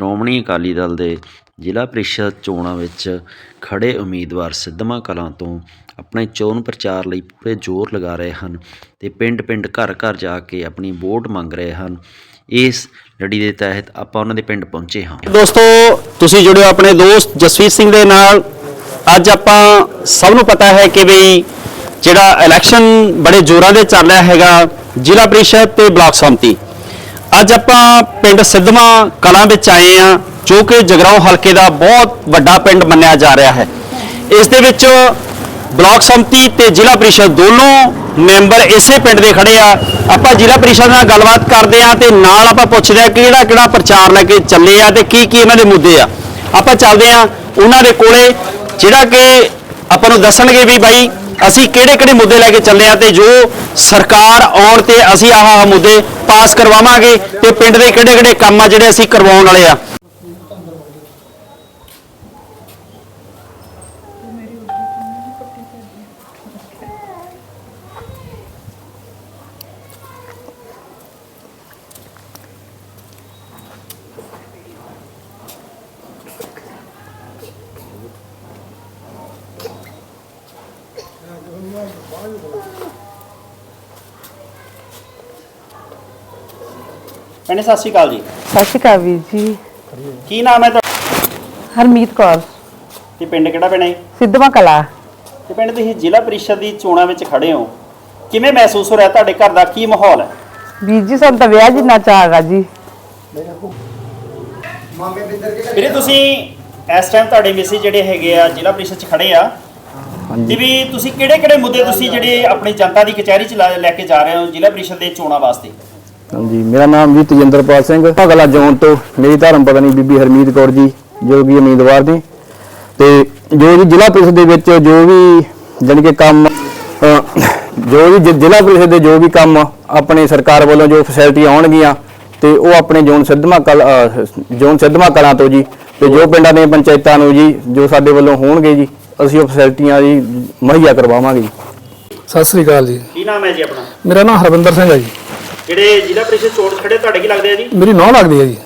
ਸ਼੍ਰੋਮਣੀ ਅਕਾਲੀ ਦਲ ਦੇ ਜ਼ਿਲ੍ਹਾ ਪ੍ਰੀਸ਼ਦ ਚੋਣਾਂ ਵਿੱਚ ਖੜ੍ਹੇ ਉਮੀਦਵਾਰ ਸਿੱਧਵਾਂ ਕਲਾਂ ਤੋਂ ਆਪਣੇ ਚੋਣ ਪ੍ਰਚਾਰ ਲਈ ਪੂਰੇ ਜ਼ੋਰ ਲਗਾ ਰਹੇ ਹਨ ਅਤੇ ਪਿੰਡ-ਪਿੰਡ, ਘਰ-ਘਰ ਜਾ ਕੇ ਆਪਣੀ ਵੋਟ ਮੰਗ ਰਹੇ ਹਨ। ਇਸ ਲੜੀ ਦੇ ਤਹਿਤ ਆਪਾਂ ਉਹਨਾਂ ਦੇ ਪਿੰਡ ਪਹੁੰਚੇ ਹਾਂ। ਦੋਸਤੋ, ਤੁਸੀਂ ਜੁੜਿਓ ਆਪਣੇ ਦੋਸਤ ਜਸਵੀਰ ਸਿੰਘ ਦੇ ਨਾਲ। ਅੱਜ ਆਪਾਂ ਸਭ ਨੂੰ ਪਤਾ ਹੈ ਕਿ ਵੀ ਜਿਹੜਾ ਇਲੈਕਸ਼ਨ ਬੜੇ ਜ਼ੋਰਾਂ ਦੇ ਚੱਲ ਰਿਹਾ ਹੈਗਾ, ਜ਼ਿਲ੍ਹਾ ਪ੍ਰੀਸ਼ਦ ਤੇ ਬਲਾਕ ਸੰਮਤੀ। ਅੱਜ ਆਪਾਂ ਪਿੰਡ ਸਿੱਧਵਾਂ ਕਲਾਂ ਵਿੱਚ ਆਏ ਆ ਜੋ ਕਿ ਜਗਰਾਉਂ ਹਲਕੇ ਦਾ ਬਹੁਤ ਵੱਡਾ ਪਿੰਡ ਮੰਨਿਆ ਜਾ ਰਿਹਾ ਹੈ। ਇਸ ਦੇ ਵਿੱਚ ਬਲਾਕ ਸੰਮਤੀ ਤੇ ਜ਼ਿਲ੍ਹਾ ਪ੍ਰੀਸ਼ਦ ਦੋਨੋਂ ਮੈਂਬਰ ਇਸੇ ਪਿੰਡ ਦੇ ਖੜੇ ਆ। ਆਪਾਂ ਜ਼ਿਲ੍ਹਾ ਪ੍ਰੀਸ਼ਦ ਨਾਲ ਗੱਲਬਾਤ ਕਰਦੇ ਆ ਤੇ ਨਾਲ ਆਪਾਂ ਪੁੱਛਦੇ ਆ ਕਿਹੜਾ ਕਿਹੜਾ ਪ੍ਰਚਾਰ ਲੈ ਕੇ ਚੱਲੇ ਆ ਤੇ ਕੀ ਕੀ ਇਹਨਾਂ ਦੇ ਮੁੱਦੇ ਆ। ਆਪਾਂ ਚੱਲਦੇ ਆ ਉਹਨਾਂ ਦੇ ਕੋਲੇ, ਜਿਹੜਾ ਕਿ ਆਪਾਂ ਨੂੰ ਦੱਸਣਗੇ ਵੀ ਬਾਈ ਅਸੀਂ ਕਿਹੜੇ ਕਿਹੜੇ ਮੁੱਦੇ ਲੈ ਕੇ ਚੱਲੇ ਆ ਤੇ ਜੋ ਸਰਕਾਰ ਆਉਣ ਤੇ ਅਸੀਂ ਆਹ ਮੁੱਦੇ ਪਾਸ ਕਰਵਾਵਾਂਗੇ ਤੇ ਪਿੰਡ ਦੇ ਕਿਹੜੇ ਕਿਹੜੇ ਕੰਮ ਆ ਜਿਹੜੇ ਅਸੀਂ ਕਰਵਾਉਣ ਵਾਲੇ ਆ। ਭੈਣੇ ਸਤਿ ਸ਼੍ਰੀ ਅਕਾਲ ਜੀ। ਸਤਿ ਸ਼੍ਰੀ ਅਕਾਲ ਵੀਰ ਜੀ। ਕੀ ਨਾਮ ਹੈ ਤੁਹਾਡਾ? ਹਰਮੀਤ ਕੌਰ। ਤੇ ਪਿੰਡ ਕਿਹੜਾ ਪੈਣਾ ਹੈ ਸਿੱਧਵਾਂ ਕਲਾ। ਤੇ ਪਿੰਡ ਤੁਸੀਂ ਜ਼ਿਲ੍ਹਾ ਪ੍ਰੀਸ਼ਦ ਦੀ ਚੋਣਾਂ ਵਿੱਚ ਖੜੇ ਹੋ। ਕਿਵੇਂ ਮਹਿਸੂਸ ਹੋ ਰਿਹਾ ਤੁਹਾਡੇ ਘਰ ਦਾ? ਕੀ ਮਾਹੌਲ ਹੈ? ਵੀਰ ਜੀ ਸਾਨੂੰ ਤਾਂ ਵਿਆਹ ਜਿੰਨਾ ਚਾਹਗਾ ਜੀ। ਵੀਰੇ ਤੁਸੀਂ ਇਸ ਟਾਈਮ ਤੁਹਾਡੇ ਮਿਸੀ ਜਿਹੜੇ ਹੈਗੇ ਆ ਜ਼ਿਲ੍ਹਾ ਪ੍ਰੀਸ਼ਦ ਚ ਖੜੇ ਆ। ਤੇ ਵੀ ਤੁਸੀਂ ਕਿਹੜੇ ਕਿਹੜੇ ਮੁੱਦੇ ਤੁਸੀਂ ਜਿਹੜੇ ਆਪਣੀ ਜਨਤਾ ਦੀ ਕਚਹਿਰੀ ਚ ਲਾ- ਲੈ ਕੇ ਜਾ ਰਹੇ ਹੋ ਜ਼ਿਲ੍ਹਾ ਪ੍ਰੀਸ਼ਦ ਦੇ ਚੋਣਾਂ ਵਾਸਤੇ? ਹਾਂਜੀ ਮੇਰਾ ਨਾਮ ਵੀ ਤੇਜਿੰਦਰਪਾਲ ਸਿੰਘ। ਭਗਲਾ ਜੋਨ ਤੋਂ ਮੇਰੀ ਧਰਮ ਪਤਨੀ ਬੀਬੀ ਹਰਮੀਤ ਕੌਰ ਜੀ ਜੋ ਕਿ ਉਮੀਦਵਾਰ ਨੇ। ਤੇ ਜੋ ਜੀ ਜ਼ਿਲ੍ਹਾ ਪ੍ਰੀਸ਼ਦ ਦੇ ਵਿੱਚ ਜੋ ਵੀ ਜਾਣੀ ਕਿ ਕੰਮ ਜੋ ਵੀ ਜ਼ਿਲ੍ਹਾ ਪ੍ਰੀਸ਼ਦ ਦੇ ਜੋ ਵੀ ਕੰਮ ਆਪਣੇ ਸਰਕਾਰ ਵੱਲੋਂ ਜੋ ਫੈਸਿਲਿਟੀ ਆਉਣਗੀਆਂ ਤੇ ਉਹ ਆਪਣੇ ਜੋਨ ਸਿੱਧਮਾ ਕਲ ਜੋਨ ਸਿੱਧਮਾ ਕਲਾਂ ਤੋਂ ਜੀ ਤੇ ਜੋ ਪਿੰਡਾਂ ਦੇ ਪੰਚਾਇਤਾਂ ਨੂੰ ਜੀ ਜੋ ਸਾਡੇ ਵੱਲੋਂ ਹੋਣਗੇ ਜੀ ਅਸੀਂ ਉਹ ਫੈਸਿਲਿਟੀਆਂ ਜੀ ਮੁਹੱਈਆ ਕਰਵਾਵਾਂਗੇ ਜੀ। ਸਤਿ ਸ੍ਰੀ ਅਕਾਲ ਜੀ। ਕੀ ਨਾਮ ਹੈ ਜੀ ਆਪਣਾ? ਮੇਰਾ ਨਾਮ ਹਰਵਿੰਦਰ ਸਿੰਘ ਹੈ ਜੀ। ਜਿਹੜੇ ਜ਼ਿਲ੍ਹਾ ਪ੍ਰੀਸ਼ਦ ਚੋਣ ਖੜੇ ਤੁਹਾਡੇ ਕੀ ਲੱਗਦੇ ਆ ਜੀ? ਮੇਰੀ ਨੌ ਲੱਗਦੀ ਹੈ ਜੀ।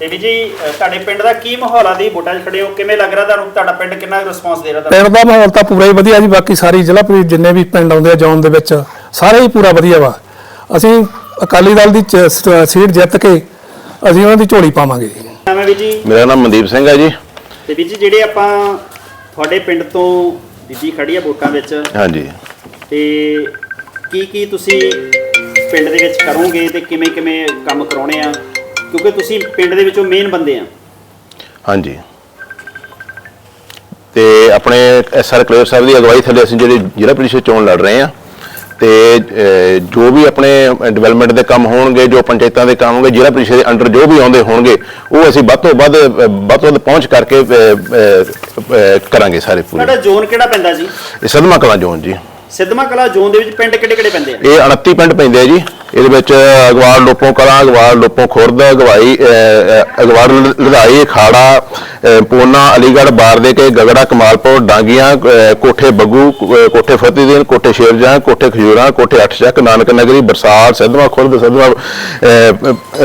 ਤੇ ਵੀ ਜੀ ਅ, ਤੁਹਾਡੇ ਪਿੰਡ ਦਾ ਕੀ ਮਾਹੌਲ ਆ? ਦੀ ਵੋਟਾਂ 'ਚ ਖੜੇ ਹੋ ਕਿਵੇਂ ਲੱਗ ਰਿਹਾ ਤੁਹਾਨੂੰ? ਤੁਹਾਡਾ ਪਿੰਡ ਕਿੰਨਾ ਰਿਸਪਾਂਸ ਦੇ ਰਿਹਾ ਤੁਹਾਨੂੰ? ਪਿੰਡ ਦਾ ਮਾਹੌਲ ਤਾਂ ਪੂਰਾ ਹੀ ਵਧੀਆ ਜੀ ਬਾਕੀ ਸਾਰੀ ਜ਼ਿਲ੍ਹਾ ਪ੍ਰੀਸ਼ਦ ਜਿੰਨੇ ਵੀ ਪਿੰਡ ਆਉਂਦੇ ਆ ਜੌਨ ਦੇ ਵਿੱਚ ਸਾਰੇ ਹੀ ਪੂਰਾ ਵਧੀਆ ਵਾ। ਅਸੀਂ ਅਕਾਲੀ ਦਲ ਦੀ ਚ- ਸ- ਸੀਟ ਜਿੱਤ ਕੇ ਅਸੀਂ ਉਹਨਾਂ ਦੀ ਝੋਲੀ ਪਾਵਾਂਗੇ ਜੀ। ਨਾਮ ਹੈ ਵੀ ਜੀ? ਮੇਰਾ ਨਾਮ ਮਨਦੀਪ ਸਿੰਘ ਹੈ ਜੀ। ਤੇ ਵੀ ਜੀ ਜਿਹੜੇ ਆਪਾਂ ਤੁਹਾਡੇ ਪਿੰਡ ਤੋਂ ਬੀਬੀ ਖੜੀ ਆ ਵੋਟਾਂ ਵਿੱਚ ਹਾਂਜੀ। ਤੇ ਕੀ ਕੀ ਤੁਸੀਂ ਪਿੰਡ ਦੇ ਵਿੱਚ ਕਰੋਗੇ ਤੇ ਕਿਵੇਂ ਕਿਵੇਂ ਕੰਮ ਕਰਾਉਣੇ ਆ? ਕਿਉਂਕਿ ਤੁਸੀਂ ਪਿੰਡ ਦੇ ਵਿੱਚੋਂ ਮੇਨ ਬੰਦੇ ਆ। ਹਾਂਜੀ। ਤੇ ਆਪਣੇ ਐਸਆਰ ਕਲੇਰ ਸਾਹਿਬ ਦੀ ਅਗਵਾਈ ਥੱਲੇ ਅਸੀਂ ਜਿਹੜੇ ਜ਼ਿਲ੍ਹਾ ਪ੍ਰੀਸ਼ਦ ਚੋਣ ਲੜ ਰਹੇ ਹਾਂ ਤੇ ਜੋ ਵੀ ਆਪਣੇ ਡਿਵੈਲਪਮੈਂਟ ਦੇ ਕੰਮ ਹੋਣਗੇ ਜੋ ਪੰਚਾਇਤਾਂ ਦੇ ਕੰਮ ਹੋਣਗੇ ਜ਼ਿਲ੍ਹਾ ਪ੍ਰੀਸ਼ਦ ਦੇ ਅੰਡਰ ਜੋ ਵੀ ਆਉਂਦੇ ਹੋਣਗੇ ਉਹ ਅਸੀਂ ਵੱਧ ਤੋਂ ਵੱਧ ਵੱਧ ਤੋਂ ਵੱਧ ਪਹੁੰਚ ਕਰਕੇ ਕਰਾਂਗੇ ਸਾਰੇ ਤੁਹਾਡਾ ਪੂਰੇ ਜ਼ੋਨ ਕਿਹੜਾ ਪੈਂਦਾ ਜੀ? ਇਹ ਸਦਮਾ ਕਲਾਂ ਜ਼ੋਨ ਜੀ। ਸਿੱਧਵਾਂ ਕਲਾ ਜ਼ੋਨ ਦੇ ਵਿੱਚ ਪਿੰਡ ਕਿਹੜੇ ਕਿਹੜੇ ਪੈਂਦੇ ਆ? ਇਹ 29 ਪਿੰਡ ਪੈਂਦੇ ਆ ਜੀ। ਇਹਦੇ ਵਿੱਚ ਅਗਵਾਲ ਲੋਪੋਂ ਕਲਾਂ ਅਗਵਾਲ ਲੋਪੋਂ ਖੁਰਦ ਅਗਵਾਈ ਅਹ, ਅਹ, ਖਾੜਾ ਅਹ, ਪੂਨਾ ਅਲੀਗੜ੍ਹ ਬਾਰਦੇ ਕੇ ਗਗੜਾ ਕਮਾਲਪੁਰ ਡਾਂਗੀਆਂ ਕੋਠੇ ਬੱਗੂ ਕੋਠੇ ਫਤਿਹਦੀਨ ਕੋਠੇ ਸ਼ੇਰਜਾਂ ਕੋਠੇ ਖਜੂਰਾਂ ਕੋਠੇ ਅੱਠ ਚੱਕ ਨਾਨਕ ਨਗਰੀ ਬਰਸਾਤ ਸਿੱਧਮਾ ਖੁਰਦ ਸਿੱਧਵਾਂ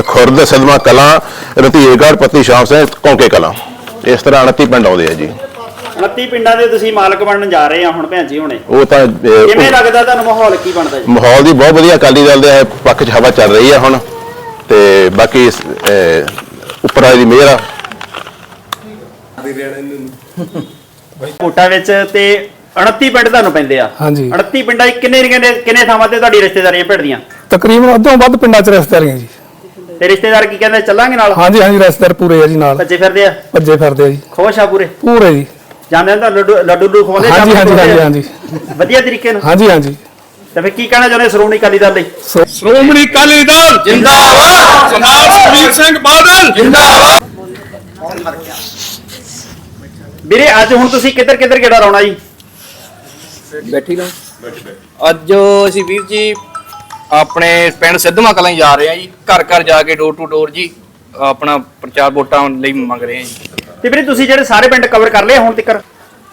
ਖੁਰਦ ਸਿੱਧਵਾਂ ਕਲਾਂ ਰਤੀਏਗੜ੍ਹ ਪਤੀ ਸ਼ਾਮ ਸਿੰਘ ਕੌਂਕੇ ਕਲਾਂ। ਇਸ ਤਰ੍ਹਾਂ 29 ਪਿੰਡ ਆਉਂਦੇ ਆ ਜੀ। 29 ਪਿੰਡਾਂ ਦੇ ਤੁਸੀਂ ਮਾਲਕ ਬਣਨ ਜਾ ਰਹੇ ਆ ਹੁਣ ਭੈਣ ਜੀ ਹੁਣੇ। ਉਹ ਤਾਂ ਅਹ, ਕਿਵੇਂ ਲੱਗਦਾ ਤੁਹਾਨੂੰ ਮਾਹੌਲ ਕੀ ਬਣਦਾ ਜੀ? ਮਾਹੌਲ ਦੀ ਬਹੁਤ ਵਧੀਆ ਅਕਾਲੀ ਦਲ ਦੇ ਪੱਖ 'ਚ ਹਵਾ ਚੱਲ ਰਹੀ ਹੈ ਹੁਣ ਤੇ ਬਾਕੀ ਇਸ, ਅਹ, ਉੱਪਰ ਵਾਲੀ ਦੀ ਮਿਹਰ ਆ। ਕੋਟਾ ਵਿੱਚ ਤੇ 29 ਪਿੰਡ ਤੁਹਾਨੂੰ ਪੈਂਦੇ ਆ। ਹਾਂਜੀ। 29 ਪਿੰਡਾਂ 'ਚ ਕਿੰਨੇ ਕਿੰਨੇ ਕਿੰਨੇ ਥਾਵਾਂ ਤੇ ਤੁਹਾਡੀ ਰਿਸ਼ਤੇਦਾਰੀਆਂ ਭਿੜਦੀਆਂ? ਤਕਰੀਬਨ ਅੱਧੋਂ ਵੱਧ ਪਿੰਡਾਂ 'ਚ ਰਿਸ਼ਤੇਦਾਰੀਆਂ ਜੀ। ਤੇ ਰਿਸ਼ਤੇਦਾਰ ਕੀ ਕਹਿੰਦੇ ਚੱਲਾਂਗੇ ਨਾਲ? ਹਾਂਜੀ ਹਾਂਜੀ ਰਿਸ਼ਤੇਦਾਰ ਪੂਰੇ ਆ ਜੀ ਨਾਲ। ਬੱਚੇ ਫਿਰਦੇ ਆ? ਭੱਜੇ ਫਿਰਦੇ ਆ ਜੀ। ਖੁਸ਼ ਆ ਪੂਰੇ? ਪੂਰੇ ਜੀ। ਜਾਂਦੇ ਤਾਂ ਲੱਡੂ ਲੱਡੂ ਲੁੱਡੂ ਖਵਾਉਂਦੇ ਹਾਂਜੀ ਹਾਂਜੀ ਹਾਂਜੀ? ਹਾਂਜੀ। ਵਧੀਆ ਤਰੀਕੇ ਨਾਲ। ਹਾਂਜੀ ਹਾਂਜੀ। ਤੇ ਫਿਰ ਕੀ ਕਹਿਣਾ ਚਾਹੁੰਦੇ ਸ਼੍ਰੋਮਣੀ ਅਕਾਲੀ ਦਲ ਲਈ? ਸ਼੍ਰੋਮਣੀ ਅਕਾਲੀ ਦਲ ਜਿੰਦਾਬਾਦ। ਸਰਦਾਰ ਸੁਖਬੀਰ ਸਿੰਘ ਬਾਦਲ ਜਿੰਦਾਬਾਦ। ਵੀਰੇ ਅੱਜ ਹੁਣ ਤੁਸੀਂ ਕਿੱਧਰ ਕਿੱਧਰ ਕਿਹੜਾ ਰੌਣਾ ਜੀ? ਬੈਠੀ ਨਾ ਅੱਜ ਅਸੀਂ ਵੀਰ ਜੀ ਆਪਣੇ ਪਿੰਡ ਸਿੱਧਵਾਂ ਕਲਾਂ ਹੀ ਜਾ ਰਹੇ ਆ ਜੀ। ਘਰ ਘਰ ਜਾ ਕੇ ਡੋਰ ਟੂ ਡੋਰ ਜੀ ਆਪਣਾ ਪ੍ਰਚਾਰ ਵੋਟਾਂ ਲਈ ਮੰਗ ਰਹੇ ਆ ਜੀ। ਤੇ ਵੀਰੇ ਤੁਸੀਂ ਜਿਹੜੇ ਸਾਰੇ ਪਿੰਡ ਕਵਰ ਕਰ ਲਏ ਹੁਣ ਤੱਕ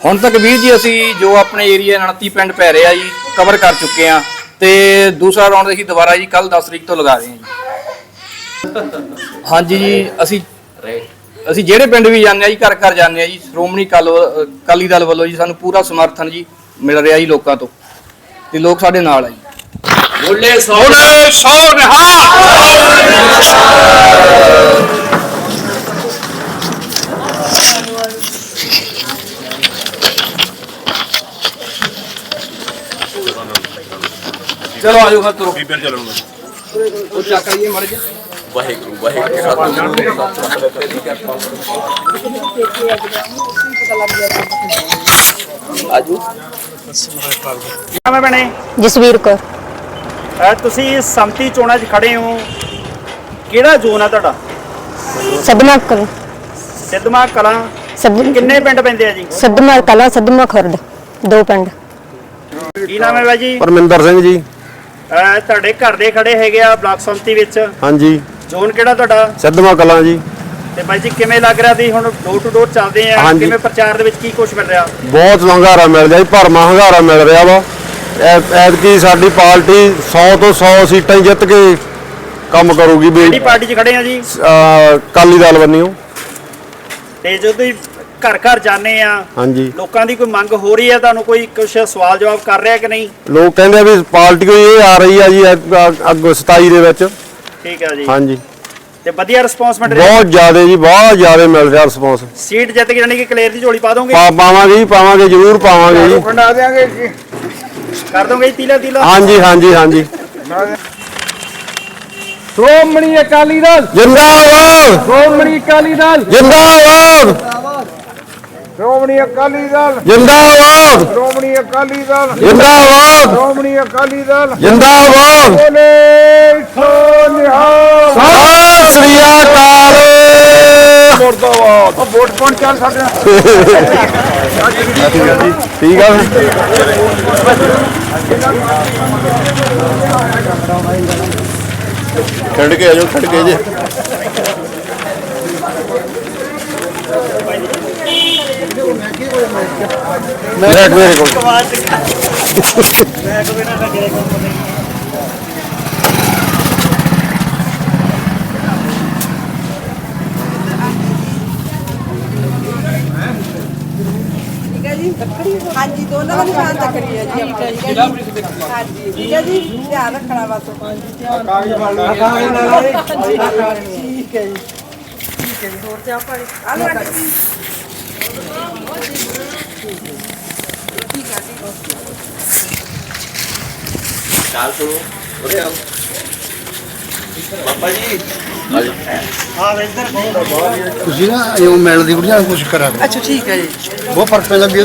ਹੁਣ ਤੱਕ ਵੀਰ ਜੀ ਅਸੀਂ ਜੋ ਆਪਣੇ ਏਰੀਆ 29 ਪਿੰਡ ਪੈ ਰਹੇ ਆ ਜੀ ਕਵਰ ਕਰ ਚੁੱਕੇ ਆ। ਤੇ ਦੂਸਰਾ ਰਾਉਂਡ ਅਸੀਂ ਦੁਬਾਰਾ ਜੀ ਕੱਲ 10 ਤਰੀਕ ਤੋਂ ਲਗਾ ਰਹੇ ਆ ਜੀ। ਹਾਂਜੀ ਜੀ ਅਸੀਂ ਅਸੀਂ ਜਿਹੜੇ ਪਿੰਡ ਵੀ ਜਾਂਦੇ ਆ ਜੀ ਘਰ ਘਰ ਜਾਂਦੇ ਆ ਜੀ ਸ਼੍ਰੋਮਣੀ ਅਕਾਲ- ਅਕਾਲੀ ਦਲ ਵੱਲੋਂ ਜੀ ਸਾਨੂੰ ਪੂਰਾ ਸਮਰਥਨ ਜੀ ਮਿਲ ਰਿਹਾ ਜੀ ਲੋਕਾਂ ਤੋਂ। ਤੇ ਲੋਕ ਸਾਡੇ ਨਾਲ ਆ ਜੀ। ਬੋਲੇ ਸੋ ਰਹਾ ਚਲੋ ਆਜੋ ਫਿਰ ਤੁਰੋ ਬੀਬੀਆਂ ਚੱਲਣ ਉਹ ਚੱਕ ਆਈਏ ਮਰ ਜਾ ਮੈਂ ਬਣੇ? ਜਸਵੀਰ ਕੌਰ। ਤੁਸੀਂ ਸੰਮਤੀ ਚੋਣਾਂ 'ਚ ਖੜੇ ਹੋ। ਕਿਹੜਾ ਜ਼ੋਨ ਆ ਤੁਹਾਡਾ? ਸਦਮਾ ਕਲ। ਸਿੱਧਮਾ ਕਲਾਂ। ਸਦ ਕਿੰਨੇ ਪਿੰਡ ਪੈਂਦੇ ਆ ਜੀ? ਸਦਮਾ ਕਲਾ ਸਦਮਾ ਖੁਰਦ ਦੋ ਪਿੰਡ। ਕੀ ਨਾਮ ਹੈ ਬਾਈ ਜੀ? ਪਰਮਿੰਦਰ ਸਿੰਘ ਜੀ। ਅਹ ਤੁਹਾਡੇ ਘਰ ਦੇ ਖੜੇ ਹੈਗੇ ਆ ਬਲਾਕ ਸੰਮਤੀ ਵਿੱਚ। ਹਾਂਜੀ। ਜ਼ੋਨ ਕਿਹੜਾ ਤੁਹਾਡਾ? ਸਿੱਧਵਾਂ ਕਲਾਂ ਜੀ। ਤੇ ਬਾਈ ਜੀ ਕਿਵੇਂ ਲੱਗ ਰਿਹਾ ਸੀ ਹੁਣ ਡੋਰ ਟੂ ਡੋਰ ਚੱਲਦੇ ਆ? ਹਾਂਜੀ। ਕਿਵੇਂ ਪ੍ਰਚਾਰ ਦੇ ਵਿੱਚ ਕੀ ਕੁਝ ਮਿਲ ਰਿਹਾ? ਬਹੁਤ ਹੰਗਾਰਾ ਮਿਲ ਰਿਹਾ ਜੀ ਭਰਮਾ ਹੰਗਾਰਾ ਮਿਲ ਰਿਹਾ ਵਾ। ਐ- ਐਤਕੀ ਸਾਡੀ ਪਾਰਟੀ 100 ਤੋਂ 100 ਸੀਟਾਂ ਹੀ ਜਿੱਤ ਕੇ ਕੰਮ ਕਰੂਗੀ ਵੀ। ਕਿਹੜੀ ਪਾਰਟੀ 'ਚ ਖੜੇ ਆ ਜੀ? ਅਹ, ਅਕਾਲੀ ਦਲ ਬੰਨਿਓ ਤੇ ਜਦੋਂ ਤੁਸੀਂ ਘਰ ਘਰ ਜਾਂਦੇ ਆ। ਹਾਂਜੀ। ਲੋਕਾਂ ਦੀ ਕੋਈ ਮੰਗ ਹੋ ਰਹੀ ਹੈ? ਤੁਹਾਨੂੰ ਕੋਈ ਕੁਝ ਸਵਾਲ ਜਵਾਬ ਕਰ ਰਿਹਾ ਕਿ ਨਹੀਂ? ਲੋਕ ਕਹਿੰਦੇ ਆ ਵੀ ਪਾਰਟੀ ਕੋਈ ਇਹ ਆ ਰਹੀ ਆ ਜੀ ਅੱਗੋਂ 27 ਦੇ ਵਿੱਚ। ਠੀਕ ਹੈ ਜੀ। ਹਾਂਜੀ। ਤੇ ਵਧੀਆ ਰਿਸਪੌਂਸ ਮਿਲ ਰਿਹਾ? ਬਹੁਤ ਜ਼ਿਆਦਾ ਜੀ ਬਹੁਤ ਜ਼ਿਆਦਾ ਮਿਲ ਰਿਹਾ ਰਿਸਪੌਂਸ ਸੀਟ ਜਿੱਤ ਕੇ ਜਾਣੀ ਕਿ ਕਲੇਰ ਦੀ ਝੋਲੀ ਪਾ ਦੋਗੇ? ਪਾ ਪਾਵਾਂਗੇ ਜੀ ਪਾਵਾਂਗੇ ਜ਼ਰੂਰ ਪਾਵਾਂਗੇ ਜੀ। ਕਰ ਦੋਗੇ ਜੀ ਤੀਲਾ ਤੀਲਾ? ਹਾਂਜੀ ਹਾਂਜੀ ਹਾਂਜੀ। ਸ਼੍ਰੋਮਣੀ ਅਕਾਲੀ ਦਲ। ਜਿੰਦਾਬਾਦ! ਸ਼੍ਰੋਮਣੀ ਅਕਾਲੀ ਦਲ। ਜਿੰਦਾਬਾਦ! ਸ਼੍ਰੋਮਣੀ ਅਕਾਲੀ ਦਲ। ਜਿੰਦਾਬਾਦ। ਸ਼੍ਰੋਮਣੀ ਅਕਾਲੀ ਦਲ। ਜਿੰਦਾਬਾਦ। ਸ਼੍ਰੋਮਣੀ ਅਕਾਲੀ ਦਲ। ਜਿੰਦਾਬਾਦ। ਬੋਲੇ ਸੋ ਨਿਹਾਲ। ਸਤਿ ਸ੍ਰੀ ਅਕਾਲ। ਮੁਰਦਾਬਾਦ। ਉਹ ਵੋਟ ਪਾਉਣ ਚੱਲ ਸਾਡੇ ਠੀਕ ਆ ਖੜ ਕੇ ਆਜੋ ਖੜ ਕੇ ਜੇ। ਮੇਰੇ ਮੇਰੇ ਕੋਲ ਹਾਂਜੀ ਦੋਨਾਂ ਦਾ ਨਿਸ਼ਾਨ ਤੱਕਰੀ ਹੈ ਜੀ ਆਪਣਾ ਠੀਕ ਹੈ ਜੀ ਹਾਂਜੀ ਠੀਕ ਹੈ ਜੀ ਧਿਆਨ ਰੱਖਣਾ ਬਸ ਹਾਂਜੀ ਧਿਆਨ ਠੀਕ ਹੈ ਜੀ ਠੀਕ ਹੈ ਜੀ ਹੋਰ ਚਾਹ ਪਾਣੀ ਆ ਲਓ ਆਂਟੀ ਜੀ ਤੁਸੀਂ ਨਾ ਇਹ ਮੈਲ ਦੀ ਕੁੜੀਆਂ ਕੁਝ ਕਰਾ। ਅੱਛਾ ਠੀਕ ਹੈ ਜੀ। ਬਹੁਤ ਫ਼ਰਕ ਪੈਂਦਾ ਵੀ